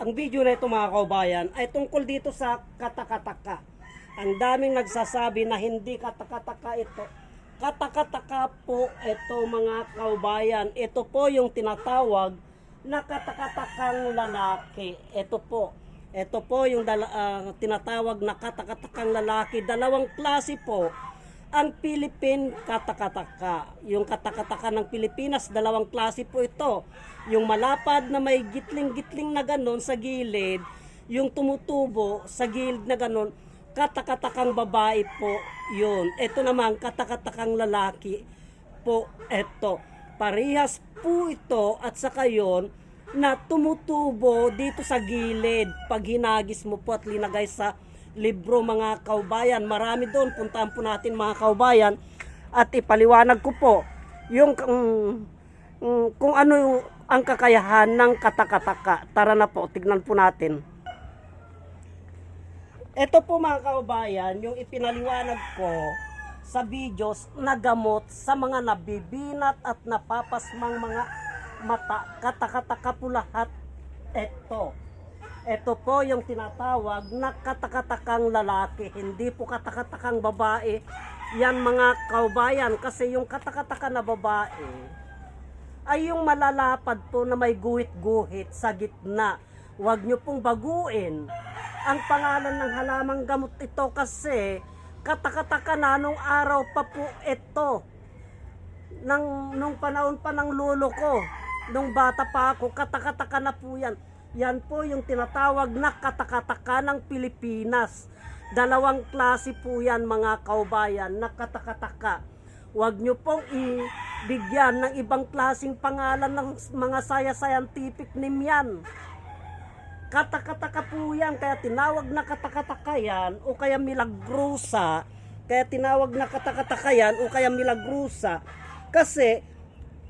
ang video na ito mga kaubayan ay tungkol dito sa katakataka. Ang daming nagsasabi na hindi katakataka ito. Katakataka po ito mga kaubayan. Ito po yung tinatawag na katakatakang lalaki. Ito po. Ito po yung ah, tinatawag na katakatakang lalaki. Dalawang klase po ang Philippine katakataka. Yung katakataka ng Pilipinas, dalawang klase po ito. Yung malapad na may gitling-gitling na ganon sa gilid, yung tumutubo sa gilid na ganon, katakatakang babae po yun. Ito naman, katakatakang lalaki po ito. Parehas po ito at saka yun na tumutubo dito sa gilid pag hinagis mo po at linagay sa libro mga kaubayan. Marami doon, puntahan po natin mga kaubayan at ipaliwanag ko po yung mm, mm, kung ano ang kakayahan ng katakataka. Tara na po, tignan po natin. Ito po mga kaubayan, yung ipinaliwanag ko sa videos na gamot sa mga nabibinat at napapasmang mga mata. Katakataka po lahat. Ito. Ito po yung tinatawag na katakatakang lalaki, hindi po katakatakang babae. Yan mga kaubayan, kasi yung katakataka na babae ay yung malalapad po na may guhit-guhit sa gitna. Huwag nyo pong baguin. Ang pangalan ng halamang gamot ito kasi katakataka na nung araw pa po ito. Nang, nung panahon pa ng lolo ko, nung bata pa ako, katakataka na po yan. Yan po yung tinatawag na katakataka ng Pilipinas. Dalawang klase po yan mga kaubayan na katakataka. Huwag nyo pong ibigyan ng ibang klasing pangalan ng mga saya-scientific name yan. Katakataka po yan, kaya tinawag na katakataka yan, o kaya milagrusa, kaya tinawag na katakataka yan, o kaya milagrusa. Kasi,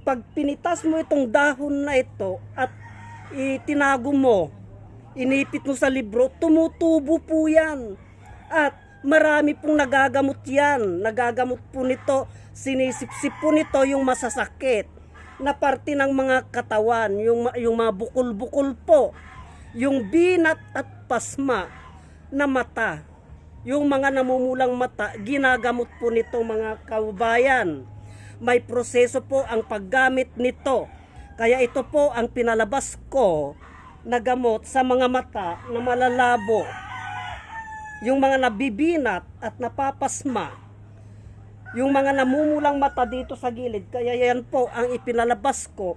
pag pinitas mo itong dahon na ito, at itinago mo, inipit mo sa libro, tumutubo po yan. At marami pong nagagamot yan. Nagagamot po nito, sinisipsip po nito yung masasakit na parte ng mga katawan, yung, yung mga bukol-bukol po, yung binat at pasma na mata, yung mga namumulang mata, ginagamot po nito mga kaubayan. May proseso po ang paggamit nito. Kaya ito po ang pinalabas ko na gamot sa mga mata na malalabo. Yung mga nabibinat at napapasma. Yung mga namumulang mata dito sa gilid. Kaya yan po ang ipinalabas ko.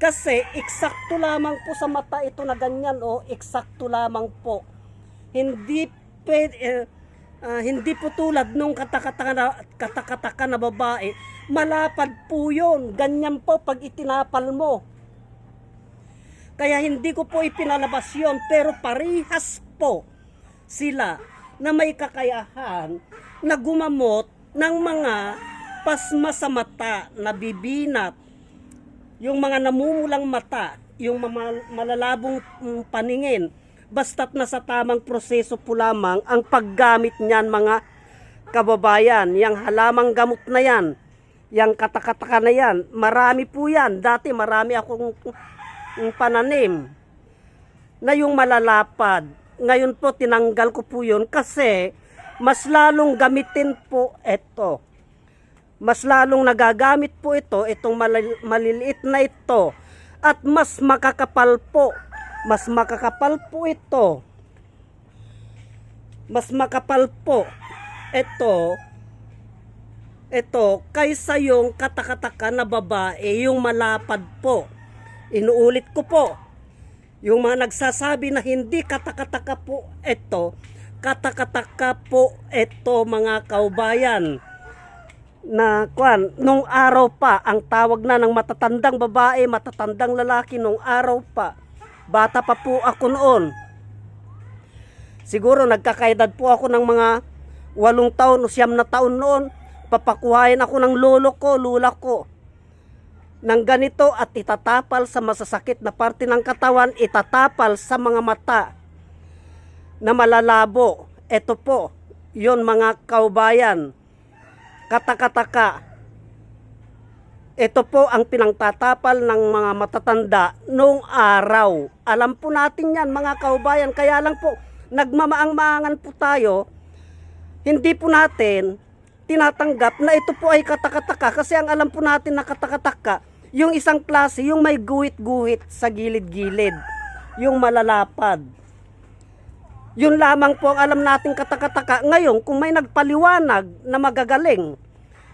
Kasi eksakto lamang po sa mata ito na ganyan o eksakto lamang po. Hindi pwede, eh, ah, hindi po tulad nung katakataka na, katakataka na babae. Malapad po yun. Ganyan po pag itinapal mo. Kaya hindi ko po ipinalabas yon pero parihas po sila na may kakayahan na gumamot ng mga pasma sa mata, nabibinat, yung mga namumulang mata, yung mga malalabong mm, paningin, basta't nasa tamang proseso po lamang ang paggamit niyan mga kababayan, yung halamang gamot na yan, yung katakataka na yan, marami po yan. Dati marami akong mm, pananim na yung malalapad. Ngayon po tinanggal ko po yun kasi mas lalong gamitin po ito. Mas lalong nagagamit po ito, itong malil- maliliit na ito. At mas makakapal po. Mas makakapal po ito. Mas makapal po ito. Ito, kaysa yung katakataka na babae, yung malapad po. Inuulit ko po. Yung mga nagsasabi na hindi katakataka po ito, katakataka po ito mga kaubayan. Na kwan, nung araw pa, ang tawag na ng matatandang babae, matatandang lalaki nung araw pa. Bata pa po ako noon. Siguro nagkakaedad po ako ng mga walong taon o siyam na taon noon. Papakuhain ako ng lolo ko, lula ko ng ganito at itatapal sa masasakit na parte ng katawan, itatapal sa mga mata na malalabo. Ito po, yon mga kaubayan, katakataka. Ito po ang pinangtatapal ng mga matatanda noong araw. Alam po natin yan mga kaubayan. Kaya lang po, nagmamaang-maangan po tayo. Hindi po natin tinatanggap na ito po ay katakataka. Kasi ang alam po natin na katakataka, yung isang klase, yung may guhit-guhit sa gilid-gilid. Yung malalapad. Yun lamang po ang alam nating katakataka. Ngayon, kung may nagpaliwanag na magagaling,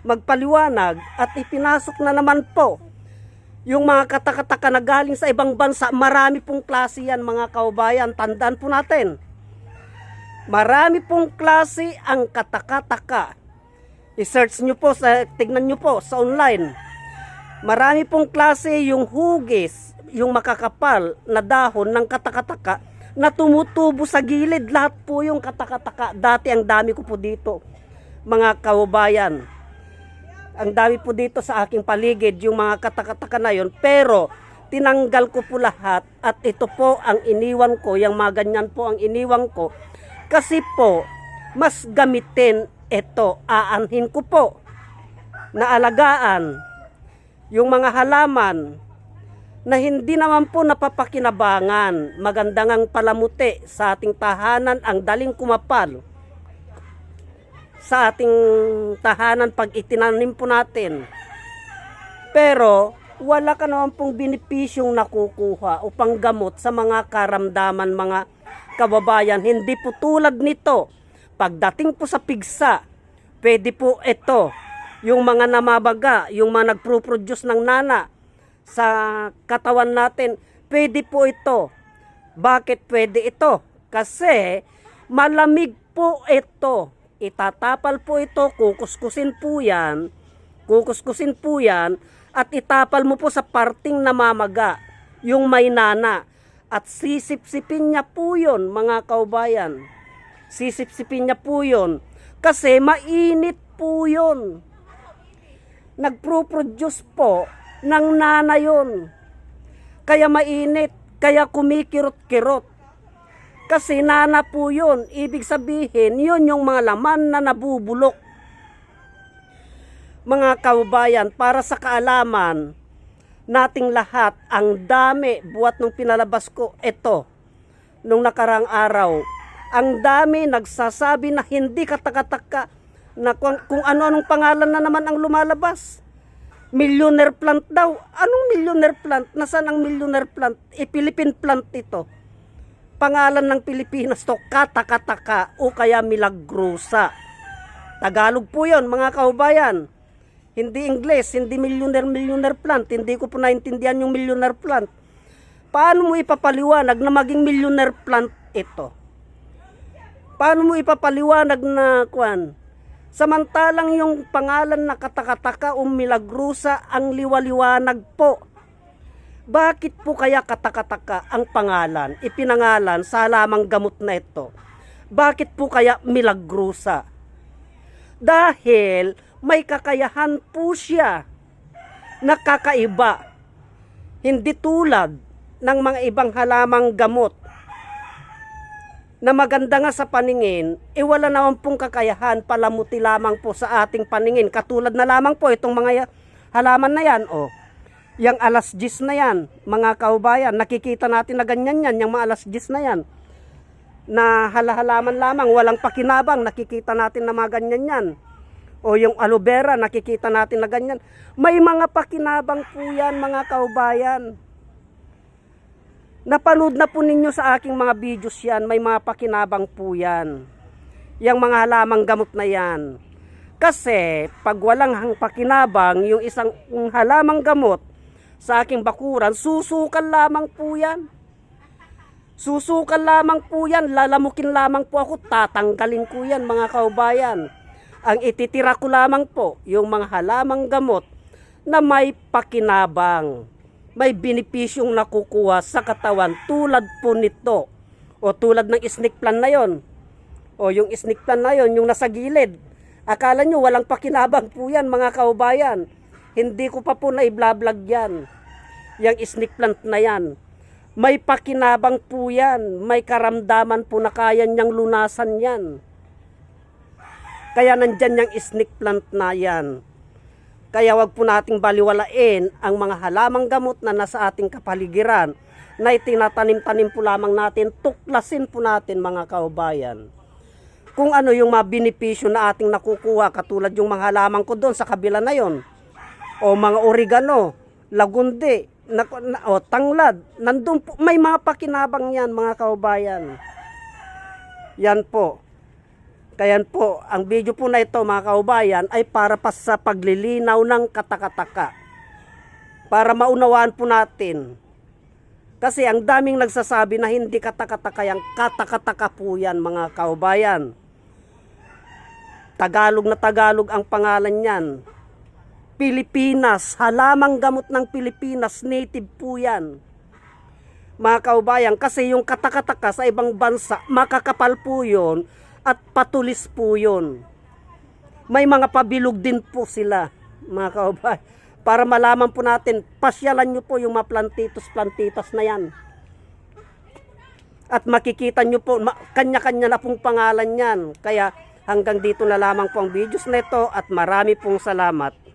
magpaliwanag at ipinasok na naman po yung mga katakataka na galing sa ibang bansa, marami pong klase yan mga kaubayan. Tandaan po natin. Marami pong klase ang katakataka. I-search nyo po, sa, tignan nyo po sa online. Marami pong klase yung hugis, yung makakapal na dahon ng katakataka na tumutubo sa gilid. Lahat po yung katakataka. Dati ang dami ko po dito, mga kaubayan. Ang dami po dito sa aking paligid, yung mga katakataka na yon. Pero, tinanggal ko po lahat at ito po ang iniwan ko, yung mga ganyan po ang iniwan ko. Kasi po, mas gamitin ito, aanhin ko po na alagaan yung mga halaman na hindi naman po napapakinabangan. Magandang ang palamuti sa ating tahanan, ang daling kumapal sa ating tahanan pag itinanim po natin. Pero wala ka naman pong benepisyong nakukuha upang gamot sa mga karamdaman mga kababayan. Hindi po tulad nito. Pagdating po sa pigsa, pwede po ito, yung mga namabaga, yung mga nagpro-produce ng nana sa katawan natin, pwede po ito. Bakit pwede ito? Kasi malamig po ito. Itatapal po ito, kukuskusin po yan, kukuskusin po yan, at itapal mo po sa parting namamaga, yung may nana. At sisipsipin niya po yun, mga kaubayan. Sisipsipin niya po yun. Kasi mainit po yun. Nagpro-produce po ng nana yun. Kaya mainit, kaya kumikirot-kirot. Kasi nana po yun. Ibig sabihin, yun yung mga laman na nabubulok. Mga kaubayan, para sa kaalaman nating lahat, ang dami, buat nung pinalabas ko, ito, nung nakarang araw, ang dami nagsasabi na hindi katakataka na kung, kung ano-anong pangalan na naman ang lumalabas. Millionaire plant daw. Anong millionaire plant? Nasaan ang millionaire plant? E, Philippine plant ito pangalan ng Pilipinas to katakataka o kaya milagrosa. Tagalog po yon mga kaubayan. Hindi Ingles, hindi millionaire millionaire plant. Hindi ko po naintindihan yung millionaire plant. Paano mo ipapaliwanag na maging millionaire plant ito? Paano mo ipapaliwanag na kwan? Samantalang yung pangalan na katakataka o milagrusa ang liwaliwanag po bakit po kaya katakataka ang pangalan, ipinangalan sa halamang gamot na ito? Bakit po kaya milagrusa? Dahil may kakayahan po siya na kakaiba. Hindi tulad ng mga ibang halamang gamot na maganda nga sa paningin, e wala naman pong kakayahan palamuti lamang po sa ating paningin. Katulad na lamang po itong mga halaman na yan, oh Yang alas 10 na yan, mga kaubayan, nakikita natin na ganyan yan, yung mga alas 10 na yan. Na halahalaman lamang, walang pakinabang, nakikita natin na mga ganyan yan. O yung aloe vera, nakikita natin na ganyan. May mga pakinabang po yan, mga kaubayan. Napanood na po ninyo sa aking mga videos yan, may mga pakinabang po yan. Yang mga halamang gamot na yan. Kasi pag walang pakinabang, yung isang halamang gamot, sa aking bakuran, susukan lamang po yan. Susukan lamang po yan, lalamukin lamang po ako, tatanggalin ko yan mga kaubayan. Ang ititira ko lamang po, yung mga halamang gamot na may pakinabang, may binipisyong nakukuha sa katawan tulad po nito. O tulad ng snake plant na yon. O yung snake plant na yon, yung nasa gilid. Akala nyo walang pakinabang po yan mga kaubayan. Hindi ko pa po na i-vlog yan. Yang snake plant na yan. May pakinabang po yan. May karamdaman po na kaya niyang lunasan yan. Kaya nandyan yung snake plant na yan. Kaya wag po nating baliwalain ang mga halamang gamot na nasa ating kapaligiran na itinatanim-tanim po lamang natin, tuklasin po natin mga kaubayan. Kung ano yung mga benepisyo na ating nakukuha, katulad yung mga halaman ko doon sa kabila na yon. O mga oregano, lagundi, na, na, o tanglad, nandun po, may mga pakinabang yan mga kaubayan. Yan po. Kaya po, ang video po na ito mga kaubayan ay para pa sa paglilinaw ng katakataka. Para maunawaan po natin. Kasi ang daming nagsasabi na hindi katakataka yan, katakataka po yan mga kaubayan. Tagalog na Tagalog ang pangalan yan. Pilipinas, halamang gamot ng Pilipinas, native po yan. Mga kaubayan, kasi yung katakataka sa ibang bansa, makakapal po yun at patulis po yun. May mga pabilog din po sila, mga kaubayan. Para malaman po natin, pasyalan nyo po yung mga plantitos-plantitas na yan. At makikita nyo po, kanya-kanya na pong pangalan yan. Kaya hanggang dito na lamang po ang videos na ito at marami pong salamat.